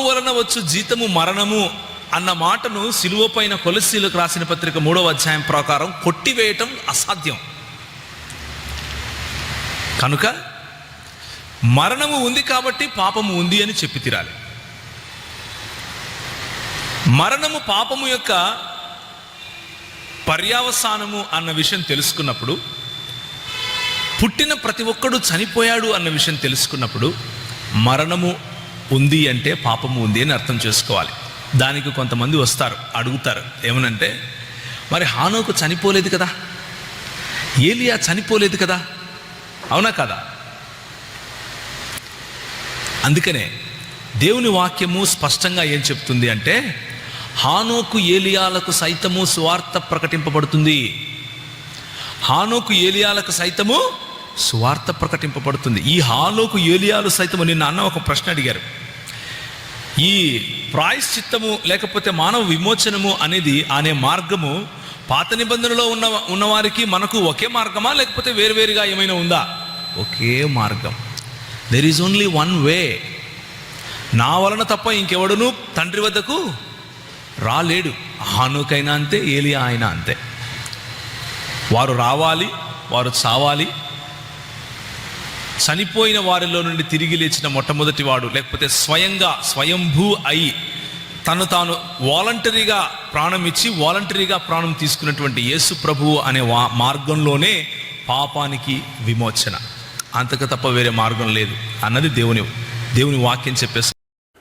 వలన వచ్చు జీతము మరణము అన్న మాటను సిలువ పైన కొలసీలకు రాసిన పత్రిక మూడవ అధ్యాయం ప్రకారం కొట్టివేయటం అసాధ్యం. కనుక మరణము ఉంది కాబట్టి పాపము ఉంది అని చెప్పి తీరాలి. మరణము పాపము యొక్క పర్యావసానము అన్న విషయం తెలుసుకున్నప్పుడు పుట్టిన ప్రతి ఒక్కడు చనిపోయాడు అన్న విషయం తెలుసుకున్నప్పుడు మరణము ఉంది అంటే పాపము ఉంది అని అర్థం చేసుకోవాలి. దానికి కొంతమంది వస్తారు అడుగుతారు. ఏమనంటే మరి హానోకు చనిపోలేదు కదా? ఏలియా చనిపోలేదు కదా? అవునా కదా? అందుకనే దేవుని వాక్యము స్పష్టంగా ఏం చెప్తుంది అంటే హానోకు ఏలియాలకు సైతము స్వార్థ ప్రకటింపబడుతుంది. హానోకు ఏలియాలకు సైతము సువార్త ప్రకటింపబడుతుంది. ఈ హాలోకు ఏలియాలు సైతము నిన్న అన్న ఒక ప్రశ్న అడిగారు. ఈ ప్రాయశ్చిత్తము లేకపోతే మానవ విమోచనము అనేది అనే మార్గము పాత నిబంధనలో ఉన్న ఉన్నవారికి మనకు ఒకే మార్గమా లేకపోతే వేరువేరుగా ఏమైనా ఉందా? ఒకే మార్గం. There is only one way నా వలన తప్ప ఇంకెవడునూ తండ్రి వద్దకు రాలేడు. హానుకైనా అంతే ఏలియా అయినా అంతే. వారు రావాలి వారు చావాలి చనిపోయిన వారిలో నుండి తిరిగి లేచిన మొట్టమొదటి వాడు లేకపోతే స్వయంగా స్వయంభూ అయి తను తాను వాలంటరీగా ప్రాణం ఇచ్చి వాలంటరీగా ప్రాణం తీసుకున్నటువంటి యేసు ప్రభువు అనే వా మార్గంలోనే పాపానికి విమోచన. అంతకు తప్ప వేరే మార్గం లేదు. అన్నది దేవుని దేవుని వాక్యం చెప్పేసి